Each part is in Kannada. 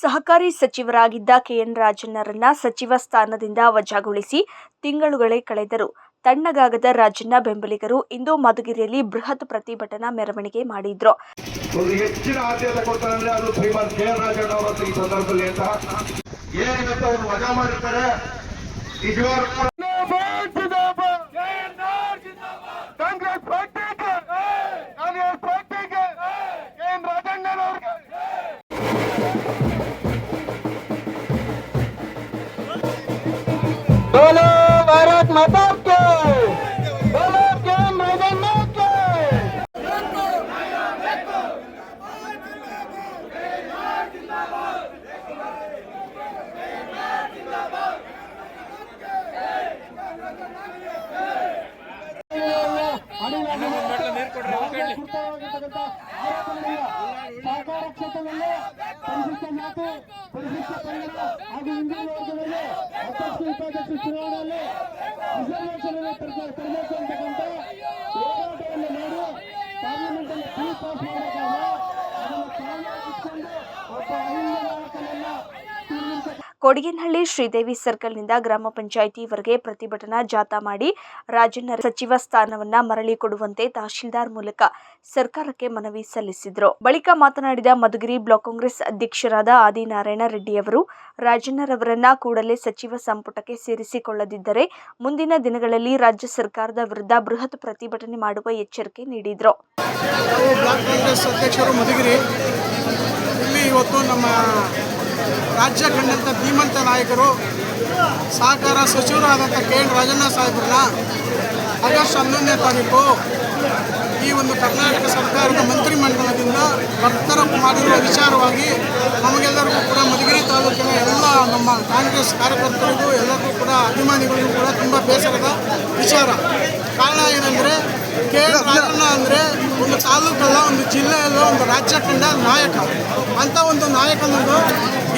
ಸಹಕಾರಿ ಸಚಿವರಾಗಿದ್ದ ಕೆಎನ್ ರಾಜಣ್ಣರನ್ನ ಸಚಿವ ಸ್ಥಾನದಿಂದ ವಜಾಗೊಳಿಸಿ ತಿಂಗಳುಗಳೇ ಕಳೆದರು. ತಣ್ಣಗಾಗದ ರಾಜಣ್ಣ ಬೆಂಬಲಿಗರು ಇಂದು ಮಧುಗಿರಿಯಲ್ಲಿ ಬೃಹತ್ ಪ್ರತಿಭಟನಾ ಮೆರವಣಿಗೆ ಮಾಡಿದ್ರು. ಹೆಚ್ಚಿನ ಆದ್ಯತೆ ಕೊಡ್ತಾರೆ ಅದು ಶ್ರೀಮಾನ್ ಕೆ ರಾಜಣ್ಣ ಅವರ ಈ ಸಂದರ್ಭದಲ್ಲಿ ಅಂತ. ಏನಿರುತ್ತೆ ಅವರು ವಜಾ ಮಾಡಿರ್ತಾರೆ. बोलो भारत माता के बोलो के मैदान के ಸಹಕಾರ ಕ್ಷೇತ್ರದಲ್ಲಿ ಪರಿಶಿಷ್ಟ ಜಾತಿ ಪರಿಶಿಷ್ಟ ಪಂಗಡ ಹಾಗೂ ಹಿಂದುಳಿದ ವರ್ಗದಲ್ಲಿ ಅಧ್ಯಕ್ಷ ಉಪಾಧ್ಯಕ್ಷ ಚುನಾವಣೆಯಲ್ಲಿ ರಿಸರ್ವೇಷನ್ ತರಬೇಕು ಅಂತಕ್ಕಂಥ ಹೋರಾಟವನ್ನು ಮಾಡಿ ಪಾರ್ಲಿಮೆಂಟ್ ಅಲ್ಲಿ ಬಿಲ್ ಪಾಸ್ ಮಾಡಬೇಕಾದ್ರೆ ಅದನ್ನು ತಾನೇ ಇಟ್ಕೊಂಡು ಒಬ್ಬ ಅಹಿಂದ ನಾಯಕನನ್ನ ತೀರ್ಮಾನಿಸ ಕೊಡಿಗೇನಹಳ್ಳಿ ಶ್ರೀದೇವಿ ಸರ್ಕಲ್ನಿಂದ ಗ್ರಾಮ ಪಂಚಾಯಿತಿವರೆಗೆ ಪ್ರತಿಭಟನಾ ಜಾಥಾ ಮಾಡಿ ರಾಜಣ್ಣ ಸಚಿವ ಸ್ಥಾನವನ್ನ ಮರಳಿ ಕೊಡುವಂತೆ ತಹಶೀಲ್ದಾರ್ ಮೂಲಕ ಸರ್ಕಾರಕ್ಕೆ ಮನವಿ ಸಲ್ಲಿಸಿದರು. ಬಳಿಕ ಮಾತನಾಡಿದ ಮಧುಗಿರಿ ಬ್ಲಾಕ್ ಕಾಂಗ್ರೆಸ್ ಅಧ್ಯಕ್ಷರಾದ ಆದಿನಾರಾಯಣ ರೆಡ್ಡಿಯವರು ರಾಜಣ್ಣರವರನ್ನ ಕೂಡಲೇ ಸಚಿವ ಸಂಪುಟಕ್ಕೆ ಸೇರಿಸಿಕೊಳ್ಳದಿದ್ದರೆ ಮುಂದಿನ ದಿನಗಳಲ್ಲಿ ರಾಜ್ಯ ಸರ್ಕಾರದ ವಿರುದ್ಧ ಬೃಹತ್ ಪ್ರತಿಭಟನೆ ಮಾಡುವ ಎಚ್ಚರಿಕೆ ನೀಡಿದರು. ಬ್ಲಾಕ್ ಕಾಂಗ್ರೆಸ್ ಅಧ್ಯಕ್ಷರು ಮಧುಗಿರಿ, ಇಲ್ಲಿ ಇವತ್ತು ನಮ್ಮ ರಾಜ್ಯ ಕಂಡಂಥ ಧೀಮಂತ ನಾಯಕರು, ಸಹಕಾರ ಸಚಿವರಾದಂಥ ಕೆ ಎನ್ ರಾಜಣ್ಣ ಸಾಹೇಬ್ರನ್ನ ಆಗಸ್ಟ್ ಹನ್ನೊಂದನೇ ತಾರೀಕು ಈ ಒಂದು ಕರ್ನಾಟಕ ಸರ್ಕಾರದ ಮಂತ್ರಿಮಂಡಲದಿಂದ ಭಕ್ತರ ಮಾಡಿರುವ ವಿಚಾರವಾಗಿ ನಮಗೆಲ್ಲರಿಗೂ ಕೂಡ ಮಧುಗಿರಿ ತಾಲೂಕಿನ ಎಲ್ಲ ನಮ್ಮ ಕಾಂಗ್ರೆಸ್ ಕಾರ್ಯಕರ್ತರಿಗೂ ಎಲ್ಲರಿಗೂ ಕೂಡ ಅಭಿಮಾನಿಗಳಿಗೂ ಕೂಡ ತುಂಬ ಬೇಸರದ ವಿಚಾರ. ಕಾರಣ ಏನಂದರೆ ಕೆ ಎಲ್ ಅಂದರೆ ಒಂದು ತಾಲೂಕಲ್ಲ ಒಂದು ಜಿಲ್ಲೆಯಲ್ಲ ಒಂದು ರಾಜ್ಯ ಕಂಡ ನಾಯಕ. ಅಂಥ ಒಂದು ನಾಯಕನನ್ನು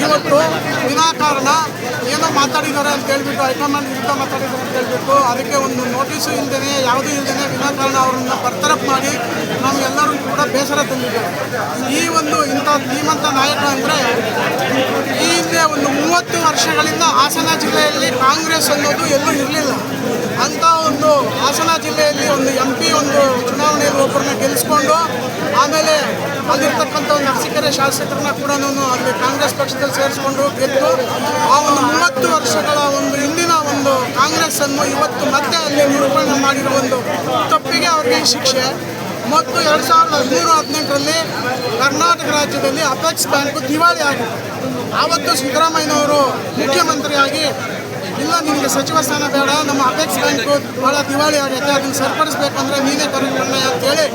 ಇವತ್ತು ವಿನಾಕಾರಣ. ಏನೋ ಮಾತಾಡಿದ್ದಾರೆ ಅಂತ ಹೇಳ್ಬಿಟ್ಟು ಹೈಕಮಾಂಡ್ ವಿರುದ್ಧ ಮಾತಾಡಿದ್ದಾರೆ ಅಂತ ಹೇಳ್ಬಿಟ್ಟು ಅದಕ್ಕೆ ಒಂದು ನೋಟಿಸು ಇಲ್ಲದೇ ಯಾವುದೂ ಇಲ್ಲದೇ ವಿನಾಕಾರಣ ಅವರನ್ನು ಬರ್ತರಪ್ ಮಾಡಿ ನಮಗೆಲ್ಲರೂ ಕೂಡ ಬೇಸರ ತಂದಿದ್ದಾರೆ. ಈ ಒಂದು ಇಂಥ ಧೀಮಂತ ನಾಯಕ ಅಂದರೆ ಈ ಹಿಂದೆ ಒಂದು ಮೂವತ್ತು ವರ್ಷಗಳಿಂದ ಹಾಸನ ಜಿಲ್ಲೆಯಲ್ಲಿ ಕಾಂಗ್ರೆಸ್ ಅನ್ನೋದು ಎಲ್ಲೂ ಇರಲಿಲ್ಲ. ಅಂತ ಒಂದು ಹಾಸನ ಜಿಲ್ಲೆಯಲ್ಲಿ ಒಂದು ಎಂ ಪಿ ಒಂದು ಚುನಾವಣೆಯಲ್ಲಿ ಒಬ್ಬರನ್ನ ಗೆಲ್ಲಿಸ್ಕೊಂಡು ಆಮೇಲೆ ಅಲ್ಲಿರ್ತಕ್ಕಂಥ ಒಂದು ಅರಸಿಕೆರೆ ಶಾಸಕರನ್ನ ಕೂಡ ಅಲ್ಲಿ ಕಾಂಗ್ರೆಸ್ ಪಕ್ಷದಲ್ಲಿ ಸೇರಿಸ್ಕೊಂಡು ಗೆದ್ದು ಆ ಒಂದು ಮೂವತ್ತು ವರ್ಷಗಳ ಒಂದು ಹಿಂದಿನ ಒಂದು ಕಾಂಗ್ರೆಸ್ ಅನ್ನು ಇವತ್ತು ಮತ್ತೆ ಅಲ್ಲಿ ನಿರೂಪಣೆ ಮಾಡಿರೋ ಒಂದು ತಪ್ಪಿಗೆ ಅವರಿಗೆ ಶಿಕ್ಷೆ. ಮತ್ತು ಎರಡು ಸಾವಿರದ ಹದಿಮೂರು, ಹದಿನೆಂಟರಲ್ಲಿ ಕರ್ನಾಟಕ ರಾಜ್ಯದಲ್ಲಿ ಅಪೆಕ್ಸ್ ಬ್ಯಾಂಕು ದಿವಾಳಿ ಆಗಿತ್ತು ಆವತ್ತು ಸಿದ್ದರಾಮಯ್ಯನವರು ಮುಖ್ಯಮಂತ್ರಿಯಾಗಿ ಇಲ್ಲ, ನಿಮಗೆ ಸಚಿವ ಸ್ಥಾನ ಬೇಡ, ನಮ್ಮ ಅಪೆಕ್ಸ್ ಬ್ಯಾಂಕು ಭಾಳ ದಿವಾಳಿ ಆಗೈತೆ, ಅದನ್ನು ಸರಿಪಡಿಸ್ಬೇಕಂದ್ರೆ ನೀನೇ ಕರೆದುಕೊಂಡ ಅಂತೇಳಿ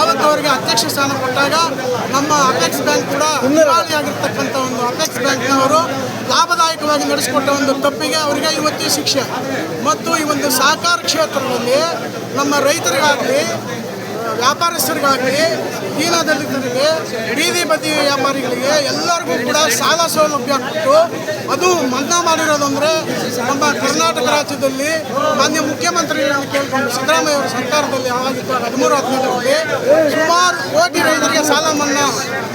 ಆವತ್ತು ಅವರಿಗೆ ಅಧ್ಯಕ್ಷ ಸ್ಥಾನ ಕೊಟ್ಟಾಗ ನಮ್ಮ ಅಪೆಕ್ಸ್ ಬ್ಯಾಂಕ್ ಕೂಡ ದಿವಾಳಿ ಆಗಿರ್ತಕ್ಕಂಥ ಒಂದು ಅಪೆಕ್ಸ್ ಬ್ಯಾಂಕ್ನವರು ಲಾಭದಾಯಕವಾಗಿ ನಡೆಸಿಕೊಟ್ಟ ಒಂದು ತಪ್ಪಿಗೆ ಅವರಿಗೆ ಇವತ್ತು ಶಿಕ್ಷೆ. ಮತ್ತು ಈ ಒಂದು ಸಹಕಾರ ಕ್ಷೇತ್ರದಲ್ಲಿ ನಮ್ಮ ರೈತರಿಗಾಗಲಿ ವ್ಯಾಪಾರಸ್ಥರಿಗಾಗಲಿ ದೀನದಲಿತರಿಗೆ ಬೀದಿ ಬದಿ ವ್ಯಾಪಾರಿಗಳಿಗೆ ಎಲ್ಲರಿಗೂ ಕೂಡ ಸಾಲ ಸೌಲಭ್ಯ ಕೊಟ್ಟು, ಅದು ಮನ್ನಾ ಮಾಡಿರೋದಂದ್ರೆ ನಮ್ಮ ಕರ್ನಾಟಕ ರಾಜ್ಯದಲ್ಲಿ ಮಾನ್ಯ ಮುಖ್ಯಮಂತ್ರಿಗಳನ್ನು ಕೇಳಿಕೊಂಡು ಸಿದ್ದರಾಮಯ್ಯ ಅವರ ಸರ್ಕಾರದಲ್ಲಿ ಯಾವಾಗಿತ್ತು ಹದಿಮೂರು, ಹದಿನೈದರಲ್ಲಿ ಸುಮಾರು ಕೋಟಿ ರೈತರಿಗೆ ಸಾಲ ಮನ್ನಾ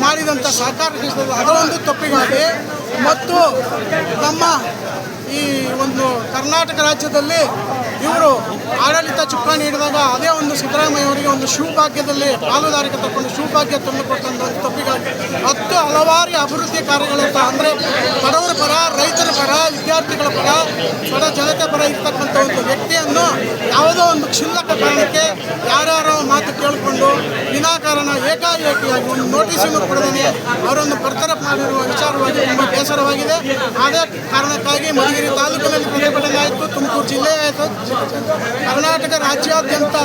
ಮಾಡಿದಂಥ ಸರ್ಕಾರ ಅದೊಂದು ಅದರ ಒಂದು ತಪ್ಪಿಗಾಗಿ ಮತ್ತು ನಮ್ಮ ಈ ಒಂದು ಕರ್ನಾಟಕ ರಾಜ್ಯದಲ್ಲಿ ಇವರು ಆಡಳಿತ ಚುಕ್ಕಾಣಿ ಹಿಡಿದಾಗ ಅದೇ ಒಂದು ಸಿದ್ದರಾಮಯ್ಯ ಅವರಿಗೆ ಒಂದು ಶಿವಭಾಗ್ಯದಲ್ಲಿ ಪಾಲುದಾರಿಕೆ ತಗೊಂಡು ಶಿವಭಾಗ್ಯ ತಂದುಕೊಟ್ಟಂಥ ಒಂದು ತಪ್ಪಿಗಾಗಿ ಹತ್ತು ಹಲವಾರು ಅಭಿವೃದ್ಧಿ ಕಾರ್ಯಗಳಂತ ಅಂದರೆ ಬಡವರ ಪರ, ರೈತರ ಪರ ವಿದ್ಯಾರ್ಥಿಗಳ ಪರ, ಬಡ ಜನತೆ ಪರ ಇರ್ತಕ್ಕಂಥ ಒಂದು ವ್ಯಕ್ತಿಯನ್ನು ಯಾವುದೋ ಒಂದು ಕ್ಷುಲ್ಲಕ ಕಾರಣಕ್ಕೆ ಯಾರ್ಯಾರೋ ಮಾತು ಕೇಳಿಕೊಂಡು ವಿನಾಕಾರಣ, ಏಕಾಏಕಿಯಾಗಿ ಒಂದು ನೋಟಿಸನ್ನು ಕೊಡದೇ ಅವರನ್ನು ಬರ್ತರಪ್ ಮಾಡಿರುವ ವಿಚಾರವಾಗಿ ತುಂಬ ಬೇಸರವಾಗಿದೆ. ಅದೇ ಕಾರಣಕ್ಕಾಗಿ ಮಧುಗಿರಿ ತಾಲೂಕಿನಲ್ಲಿ ಪ್ರತಿಭಟನೆ ಆಯಿತು. ತುಮಕೂರು ಜಿಲ್ಲೆ ಕರ್ನಾಟಕ ರಾಜ್ಯಾದ್ಯಂತ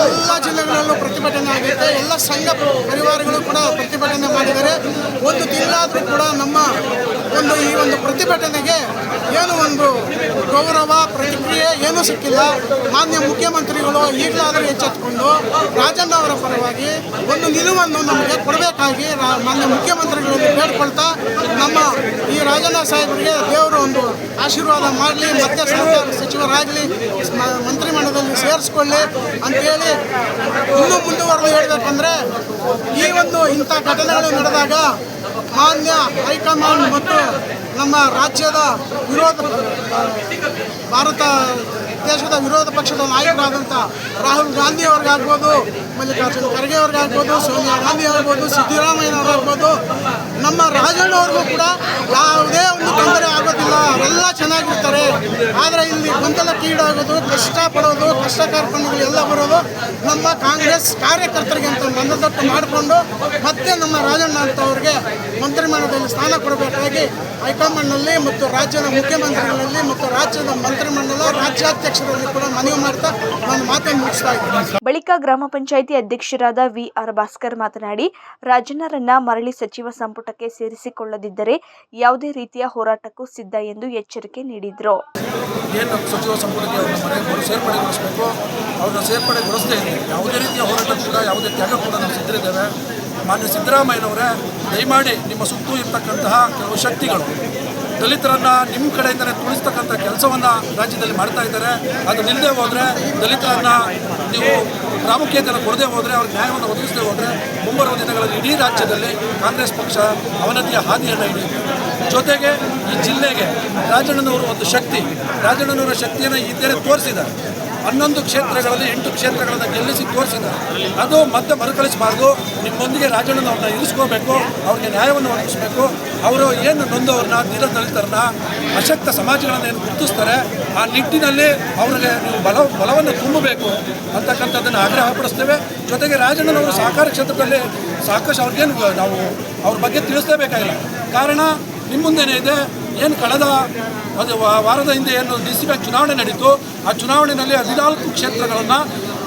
ಎಲ್ಲ ಜಿಲ್ಲೆಗಳಲ್ಲೂ ಪ್ರತಿಭಟನೆ ಆಗಿದೆ ಎಲ್ಲ ಸಂಘ ಪರಿವಾರಗಳು ಕೂಡ ಪ್ರತಿಭಟನೆ ಮಾಡಿದ್ದಾರೆ. ಒಂದು ದಿನಾದರೂ ಕೂಡ ನಮ್ಮ ಒಂದು ಈ ಒಂದು ಪ್ರತಿಭಟನೆಗೆ ಏನು ಒಂದು ಗೌರವ, ಪ್ರತಿಕ್ರಿಯೆ ಏನೂ ಸಿಕ್ಕಿಲ್ಲ. ಮಾನ್ಯ ಮುಖ್ಯಮಂತ್ರಿಗಳು ಈಗಲಾದರೂ ಎಚ್ಚೆತ್ತುಕೊಂಡು ರಾಜಣ್ಣ ಅವರ ಪರವಾಗಿ ಒಂದು ನಿಲುವನ್ನು ನಮಗೆ ಕೊಡಬೇಕಾಗಿ ಮಾನ್ಯ ಮುಖ್ಯಮಂತ್ರಿಗಳನ್ನು ಕೇಳ್ಕೊಳ್ತಾ ನಮ್ಮ ಈ ರಾಜಣ್ಣ ಸಾಹೇಬರಿಗೆ ದೇವರು ಒಂದು ಆಶೀರ್ವಾದ ಮಾಡಲಿ, ಮತ್ತೆ ಸರ್ಕಾರ ಸಚಿವರಾಗಲಿ ಮಂತ್ರಿಮಂಡಲದಲ್ಲಿ ಸೇರಿಸ್ಕೊಳ್ಳಿ ಅಂತೇಳಿ ಇನ್ನೂ ಮುಂದುವರೆದು ಹೇಳಬೇಕಂದ್ರೆ, ಈ ಒಂದು ಇಂಥ ಘಟನೆಗಳು ನಡೆದಾಗ ಮಾನ್ಯ ಹೈಕಮಾಂಡ್ ಮತ್ತು ನಮ್ಮ ರಾಜ್ಯದ ವಿರೋಧ, ಭಾರತ ದೇಶದ ವಿರೋಧ ಪಕ್ಷದ ನಾಯಕರಾದಂಥ ರಾಹುಲ್ ಗಾಂಧಿ ಅವ್ರಿಗಾಗ್ಬೋದು, ಮಲ್ಲಿಕಾರ್ಜುನ ಖರ್ಗೆ ಅವ್ರಿಗಾಗ್ಬೋದು, ಸೋನಿಯಾ ಗಾಂಧಿ ಆಗ್ಬೋದು ಸಿದ್ದರಾಮಯ್ಯನವರಾಗ್ಬೋದು ನಮ್ಮ ರಾಜಣ್ಣ ಅವ್ರಿಗೂ ಕೂಡ ಯಾವುದೇ ಒಂದು ತೊಂದರೆ ಆಗೋದಿಲ್ಲ. ಅವರೆಲ್ಲ ಚೆನ್ನಾಗಿರ್ತಾರೆ. ಆದರೆ ಇಲ್ಲಿ ಗೊಂದಲಕ್ಕೀಡಾಗೋದು ಕಷ್ಟಪಡೋದು, ಕಷ್ಟ ಕಾರ್ಯಕ್ರಮಗಳು ಎಲ್ಲ ಬರೋದು ನಮ್ಮ ಕಾಂಗ್ರೆಸ್ ಕಾರ್ಯಕರ್ತರಿಗೆ ಅಂತ ಮನದಟ್ಟು ಮಾಡಿಕೊಂಡು ಮತ್ತೆ ನಮ್ಮ ರಾಜಣ್ಣ ಅಂತ ಅವ್ರಿಗೆ ಮಂತ್ರಿಮಂಡಲದಲ್ಲಿ ಸ್ಥಾನ ಕೊಡಬೇಕಾಗಿ ಹೈಕಮಾಂಡ್ನಲ್ಲಿ ಮತ್ತು ರಾಜ್ಯದ ಮುಖ್ಯಮಂತ್ರಿಗಳಲ್ಲಿ ಮತ್ತು ರಾಜ್ಯದ ಮಂತ್ರಿಮಂಡಲ ರಾಜ್ಯಾಧ್ಯಕ್ಷರಲ್ಲಿ ಕೂಡ ಮನವಿ ಮಾಡ್ತಾ ನಾನು ಮಾತನ್ನು ಮುಗಿಸ್ತಾ ಇದ್ದೀನಿ. ಬಳಿಕ ಗ್ರಾಮ ಪಂಚಾಯಿತಿ ಅಧ್ಯಕ್ಷರಾದ ವಿ ಆರ್ ಭಾಸ್ಕರ್ ಮಾತನಾಡಿ ರಾಜಣ್ಣರನ್ನ ಮರಳಿ ಸಚಿವ ಸಂಪುಟಕ್ಕೆ ಸೇರಿಸಿಕೊಳ್ಳದಿದ್ದರೆ ಯಾವುದೇ ರೀತಿಯ ಹೋರಾಟಕ್ಕೂ ಸಿದ್ಧ ಎಂದು ಎಚ್ಚರಿಕೆ ನೀಡಿದರು. ಏನು ಸಚಿವ ಸಂಪುಟಕ್ಕೆ ಅವ್ರನ್ನ ಸೇರ್ಪಡೆಗೊಳಿಸಬೇಕು ಅವ್ರನ್ನ ಸೇರ್ಪಡೆಗೊಳಿಸದೇ ಯಾವುದೇ ರೀತಿಯ ಹೋರಾಟ ಕೂಡ ಯಾವುದೇ ತ್ಯಾಗ ಕೂಡ ನಾವು ಸಿದ್ಧರಿದ್ದೇವೆ ಮಾನ್ಯ ಸಿದ್ದರಾಮಯ್ಯನವರೇ ದಯಮಾಡಿ ನಿಮ್ಮ ಸುತ್ತು ಇರ್ತಕ್ಕಂತಹ ಕೆಲವು ಶಕ್ತಿಗಳು ದಲಿತರನ್ನು ನಿಮ್ಮ ಕಡೆಯಿಂದಲೇ ತುಳಿಸ್ತಕ್ಕಂಥ ಕೆಲಸವನ್ನು ರಾಜ್ಯದಲ್ಲಿ ಮಾಡ್ತಾ ಇದ್ದಾರೆ. ಅದು ನಿಲ್ಲದೆ ಹೋದರೆ, ದಲಿತರನ್ನು ನೀವು ಪ್ರಾಮುಖ್ಯತೆಯನ್ನು ಕೊಡದೆ ಹೋದರೆ, ಅವ್ರ ನ್ಯಾಯವನ್ನು ಒದಗಿಸದೆ ಹೋದರೆ, ಮುಂಬರುವ ದಿನಗಳಲ್ಲಿ ಇಡೀ ರಾಜ್ಯದಲ್ಲಿ ಕಾಂಗ್ರೆಸ್ ಪಕ್ಷ ಅವನತಿಯ ಹಾದಿಯನ್ನು ಹಿಡಿಯುತ್ತೆ. ಜೊತೆಗೆ ಈ ಜಿಲ್ಲೆಗೆ ರಾಜಣ್ಣನವರು ಒಂದು ಶಕ್ತಿ. ರಾಜಣ್ಣನವರ ಶಕ್ತಿಯನ್ನು ಇದ್ದರೆ ತೋರಿಸಿದ್ದಾರೆ. ಹನ್ನೊಂದು ಕ್ಷೇತ್ರಗಳಲ್ಲಿ ಎಂಟು ಕ್ಷೇತ್ರಗಳನ್ನು ಗೆಲ್ಲಿಸಿ ತೋರಿಸಿದ್ದಾರೆ. ಅದು ಮತ್ತೆ ಮರುಕಳಿಸಬಾರ್ದು. ನಿಮ್ಮೊಂದಿಗೆ ರಾಜಣ್ಣನವ್ರನ್ನ ಇರಿಸ್ಕೋಬೇಕು, ಅವ್ರಿಗೆ ನ್ಯಾಯವನ್ನು ಒದಗಿಸಬೇಕು. ಅವರು ಏನು ನೊಂದವ್ರನ್ನ ದೀನ ದಲಿತರನ್ನ, ಅಶಕ್ತ ಸಮಾಜಗಳನ್ನು ಏನು ಗುರುತಿಸ್ತಾರೆ, ಆ ನಿಟ್ಟಿನಲ್ಲಿ ಅವ್ರಿಗೆ ನೀವು ಬಲ, ಬಲವನ್ನು ತುಂಬಬೇಕು ಅಂತಕ್ಕಂಥದ್ದನ್ನು ಆಗ್ರಹಪಡಿಸ್ತೇವೆ ಜೊತೆಗೆ ರಾಜಣ್ಣನವರು ಸಹಕಾರ ಕ್ಷೇತ್ರದಲ್ಲಿ ಸಾಕಷ್ಟು ಅವ್ರಿಗೇನು ನಾವು ಅವ್ರ ಬಗ್ಗೆ ತಿಳಿಸಲೇಬೇಕಾಗಿಲ್ಲ. ಕಾರಣ ನಿಮ್ಮ ಮುಂದೆನೇ ಇದೆ ಏನು ಕಳೆದ ಅದು ವಾರದ ಹಿಂದೆ ಏನು ಡಿ ಸಿ ಬ್ಯಾಂಕ್ ಚುನಾವಣೆ ನಡೀತು, ಆ ಚುನಾವಣೆಯಲ್ಲಿ ಹದಿನಾಲ್ಕು ಕ್ಷೇತ್ರಗಳನ್ನು,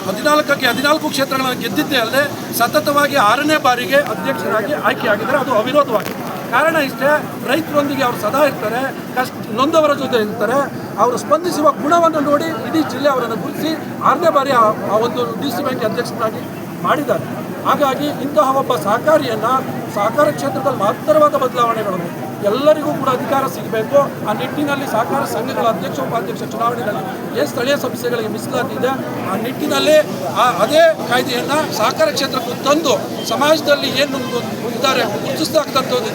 ಹದಿನಾಲ್ಕಕ್ಕೆ ಹದಿನಾಲ್ಕು ಕ್ಷೇತ್ರಗಳನ್ನು ಗೆದ್ದಿದ್ದೇ ಅಲ್ಲದೆ ಸತತವಾಗಿ ಆರನೇ ಬಾರಿಗೆ ಅಧ್ಯಕ್ಷರಾಗಿ ಆಯ್ಕೆಯಾಗಿದ್ದಾರೆ. ಅದು ಅವಿರೋಧವಾಗಿ. ಕಾರಣ ಇಷ್ಟೇ, ರೈತರೊಂದಿಗೆ ಅವರು ಸದಾ ಇರ್ತಾರೆ, ಕಷ್ಟ, ನೊಂದವರ ಜೊತೆ ಇರ್ತಾರೆ. ಅವರು ಸ್ಪಂದಿಸುವ ಗುಣವನ್ನು ನೋಡಿ ಇಡೀ ಜಿಲ್ಲೆ ಅವರನ್ನು ಗುರುತಿಸಿ ಆರನೇ ಬಾರಿ ಆ ಒಂದು ಡಿ ಸಿ ಬ್ಯಾಂಕ್ ಅಧ್ಯಕ್ಷರಾಗಿ ಮಾಡಿದ್ದಾರೆ. ಹಾಗಾಗಿ ಇಂತಹ ಒಬ್ಬ ಸಹಕಾರಿಯನ್ನು ಸಹಕಾರ ಕ್ಷೇತ್ರದಲ್ಲಿ ಮಹತ್ತರವಾದ ಬದಲಾವಣೆಗಳನ್ನು ಎಲ್ಲರಿಗೂ ಕೂಡ ಅಧಿಕಾರ ಸಿಗಬೇಕು. ಆ ನಿಟ್ಟಿನಲ್ಲಿ ಸಹಕಾರ ಸಂಘಗಳ ಅಧ್ಯಕ್ಷ, ಉಪಾಧ್ಯಕ್ಷ ಚುನಾವಣೆಯಲ್ಲಿ ಏ ಸ್ಥಳೀಯ ಸಂಸ್ಥೆಗಳಿಗೆ ಮೀಸಲಾತಿದೆ ಆ ನಿಟ್ಟಿನಲ್ಲಿ ಆ ಅದೇ ಕಾಯ್ದೆಯನ್ನು ಸಹಕಾರ ಕ್ಷೇತ್ರಕ್ಕೂ ತಂದು ಸಮಾಜದಲ್ಲಿ ಏನು ಇದ್ದಾರೆ ಗುರುತಿಸ್ತಕ್ಕಂಥದ್ದು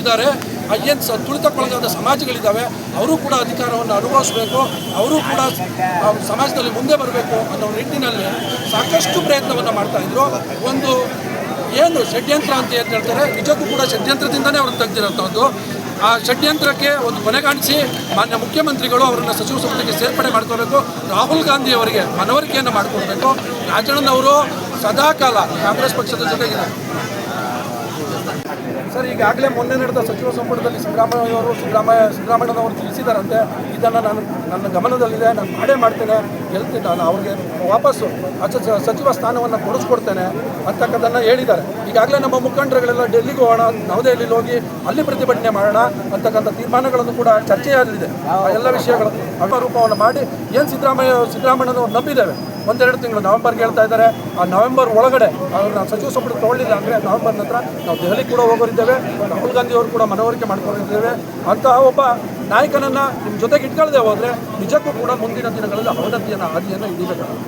ಇದ್ದಾರೆ ಆ ಏನು ಸ ತುಳಿತಕ್ಕೊಳಗಾದ ಸಮಾಜಗಳಿದ್ದಾವೆ, ಅವರು ಕೂಡ ಅಧಿಕಾರವನ್ನು ಅನುಭವಿಸಬೇಕು, ಅವರು ಕೂಡ ಸಮಾಜದಲ್ಲಿ ಮುಂದೆ ಬರಬೇಕು ಅನ್ನೋ ನಿಟ್ಟಿನಲ್ಲಿ ಸಾಕಷ್ಟು ಪ್ರಯತ್ನವನ್ನು ಮಾಡ್ತಾ ಇದ್ರು. ಒಂದು ಏನು ಷಡ್ಯಂತ್ರ ಅಂತ ಏನು ಹೇಳ್ತಾರೆ? ನಿಜಕ್ಕೂ ಕೂಡ ಷಡ್ಯಂತ್ರದಿಂದಲೇ ಅವ್ರನ್ನ ತೆಗೆದಿರೋಂಥದ್ದು ಆ ಷಡ್ಯಂತ್ರಕ್ಕೆ ಒಂದು ಕೊನೆಗಾಣಿಸಿ ಮಾನ್ಯ ಮುಖ್ಯಮಂತ್ರಿಗಳು ಅವರನ್ನು ಸಚಿವ ಸಂಪುಟಕ್ಕೆ ಸೇರ್ಪಡೆ ಮಾಡ್ಕೋಬೇಕು. ರಾಹುಲ್ ಗಾಂಧಿ ಅವರಿಗೆ ಮನವರಿಕೆಯನ್ನು ಮಾಡಿಕೊಡ್ಬೇಕು. ರಾಜಣ್ಣನವರು ಸದಾಕಾಲ ಕಾಂಗ್ರೆಸ್ ಪಕ್ಷದ ಜೊತೆಗಿದ್ದಾರೆ. ಸರ್, ಈಗಾಗಲೇ ಮೊನ್ನೆ ನಡೆದ ಸಚಿವ ಸಂಪುಟದಲ್ಲಿ ಸಿದ್ದರಾಮಯ್ಯವರು ಸಿದ್ದರಾಮಯ್ಯ, ಸಿದ್ದರಾಮಯ್ಯನವರು ತಿಳಿಸಿದಾರಂತೆ. ಇದನ್ನು ನಾನು ನನ್ನ ಗಮನದಲ್ಲಿದೆ, ನಾನು ಮಾಡೇ ಮಾಡ್ತೇನೆ. ಗೆಲ್ತೀನಿ ನಾನು ಅವ್ರಿಗೆ ವಾಪಸ್ಸು ಸಚಿವ ಸ್ಥಾನವನ್ನು ಕೊಡಿಸ್ಕೊಡ್ತೇನೆ ಅಂತಕ್ಕದ್ದನ್ನು ಹೇಳಿದ್ದಾರೆ. ಈಗಾಗಲೇ ನಮ್ಮ ಮುಖಂಡರುಗಳೆಲ್ಲ ಡೆಲ್ಲಿಗೆ ಹೋಗೋಣ, ನವದೆಹಲಿಲಿ ಹೋಗಿ ಅಲ್ಲಿ ಪ್ರತಿಭಟನೆ ಮಾಡೋಣ ಅಂತಕ್ಕಂಥ ತೀರ್ಮಾನಗಳನ್ನು ಕೂಡ ಚರ್ಚೆಯಾಗಲಿದೆ. ಆ ಎಲ್ಲ ವಿಷಯಗಳನ್ನು ಅಪರೂಪವನ್ನು ಮಾಡಿ ಏನು ಸಿದ್ದರಾಮಯ್ಯ, ಸಿದ್ದರಾಮಯ್ಯನವರು ನಂಬಿದ್ದೇವೆ. ಒಂದೆರಡು ತಿಂಗಳು ನವೆಂಬರ್ಗೆ ಹೇಳ್ತಾ ಇದ್ದಾರೆ. ಆ ನವೆಂಬರ್ ಒಳಗಡೆ ಅವ್ರನ್ನ ಸಚಿವ ಸಂಪುಟ ತೊಗೊಳ್ಳಿಲ್ಲ ಅಂದರೆ ನವೆಂಬರ್ ನಂತರ ನಾವು ದೆಹಲಿ ಕೂಡ ಹೋಗೋರಿದ್ದೇವೆ, ರಾಹುಲ್ ಗಾಂಧಿ ಅವರು ಕೂಡ ಮನವರಿಕೆ ಮಾಡ್ಕೊಂಡಿದ್ದೇವೆ. ಅಂತಹ ಒಬ್ಬ ನಾಯಕನನ್ನು ನಿಮ್ಮ ಜೊತೆಗೆ ಇಟ್ಕೊಳ್ಳದೆ ಹೋದರೆ ನಿಜಕ್ಕೂ ಕೂಡ ಮುಂದಿನ ದಿನಗಳಲ್ಲಿ ಅವನತಿಯನ್ನು ಹಾದಿಯನ್ನು ಹಿಡಿಬೇಕಾಗುತ್ತೆ.